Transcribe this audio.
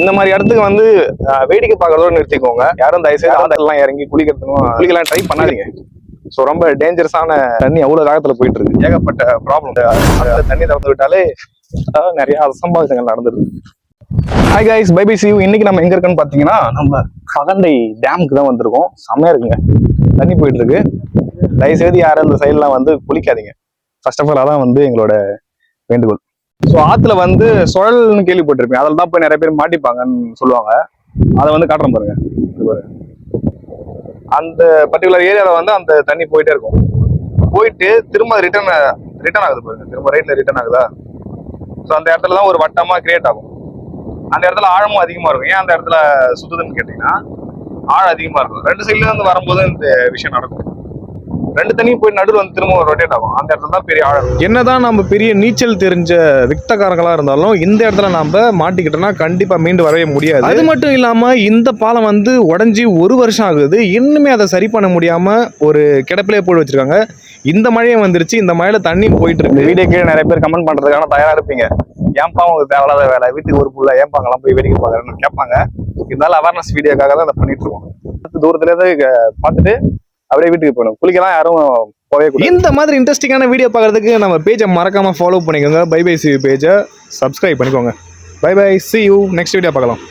இந்த மாதிரி இடத்துக்கு வந்து வேடிக்கை பார்க்கறதோட நிறுத்திக்கோங்க. யாரும் தயவுசெய்து ஆந்த எல்லாம் இறங்கி குளிக்கிறதுக்கும் குளிக்கலாம் ட்ரை பண்ணாதீங்க. ஸோ ரொம்ப டேஞ்சரஸான தண்ணி அவ்வளோ வேகத்துல போயிட்டு இருக்கு ஏகப்பட்ட ப்ராப்ளம் அந்த தண்ணி திறந்து விட்டாலே நிறைய அசம்பாவிதங்கள் நடந்துருது. Hi guys bye bye see இன்னைக்கு நம்ம எங்க இருக்கோம்னு பாத்தீங்கன்னா நம்ம பகண்டை டேமுக்கு தான் வந்திருக்கோம். செம்மையா இருக்குங்க. தண்ணி போயிட்டு இருக்கு தயவுசெய்து யாரும் இந்த சைட்லாம் வந்து குளிக்காதீங்க. ஃபர்ஸ்ட் ஆஃப் ஆல் அதான் வந்து எங்களோட வேண்டுகோள். ஸோ ஆற்றுல வந்து சுழல்னு கேள்விப்பட்டிருப்பேன். அதில் தான் போய் நிறைய பேர் மாட்டிப்பாங்கன்னு சொல்லுவாங்க. அதை வந்து காட்டுறேன் பாருங்க. அந்த பர்டிகுலர் ஏரியாவில் வந்து அந்த தண்ணி போயிட்டே இருக்கும். போயிட்டு திரும்ப ரிட்டர்ன் ரிட்டர்ன் ஆகுது பாருங்க. திரும்ப ரைட்டில் ரிட்டர்ன் ஆகுதா? ஸோ அந்த இடத்துல தான் ஒரு வட்டமாக கிரியேட் ஆகும். அந்த இடத்துல ஆழமும் அதிகமாக இருக்கும். ஏன் அந்த இடத்துல சுத்துதுன்னு கேட்டிங்கன்னா ஆழம் அதிகமாக இருக்கும். ரெண்டு சைட்லேருந்து வரும்போது இந்த விஷயம் நடக்கும். ரெண்டு தண்ணியும் போய் நடுவில் வந்து திரும்ப ரொட்டேட் ஆகும். அந்த இடத்துல தான் பெரிய ஆழம். என்னதான் நம்ம பெரிய நீச்சல் தெரிஞ்ச விக்தக்காரங்களா இருந்தாலும் இந்த இடத்துல நாம மாட்டிக்கிட்டோம்னா கண்டிப்பா மீண்டு வரவே முடியாது. அது மட்டும் இல்லாம இந்த பாலம் வந்து உடைஞ்சி ஒரு வருஷம் ஆகுது. இன்னுமே அதை சரி பண்ண முடியாம ஒரு கிடப்பிலே போட்டு வச்சிருக்காங்க. இந்த மழையும் வந்துருச்சு. இந்த மழையில தண்ணியும் போயிட்டு இருக்கு வீடியோ கீழே நிறைய பேர் கமெண்ட் பண்றதுக்கான தயாரா இருப்பீங்க. ஏன்பா உங்களுக்கு தேவையில்லாத வேலை? வீட்டுக்கு ஒரு புள்ள ஏன்பா அங்கெல்லாம் போய் வேடிக்கை பார்க்கறேன்னு கேட்பாங்க. இருந்தாலும் அவேர்னஸ் வீடியோக்காக தான் அதை பண்ணிட்டு இருக்கோம். அடுத்து தூரத்துல இருந்து க- பார்த்துட்டு அப்படியே வீட்டுக்கு போகணும். குளிக்கலாம் யாரும் போகவே இந்த மாதிரி இன்ட்ரெஸ்டிங்கான வீடியோ பார்க்கறதுக்கு நம்ம பேஜை மறக்காம ஃபாலோ பண்ணிக்கோங்க. பை பை சி பேஜை சப்ஸ்கிரைப் பண்ணிக்கோங்க. Bye bye see you next video பார்க்கலாம்.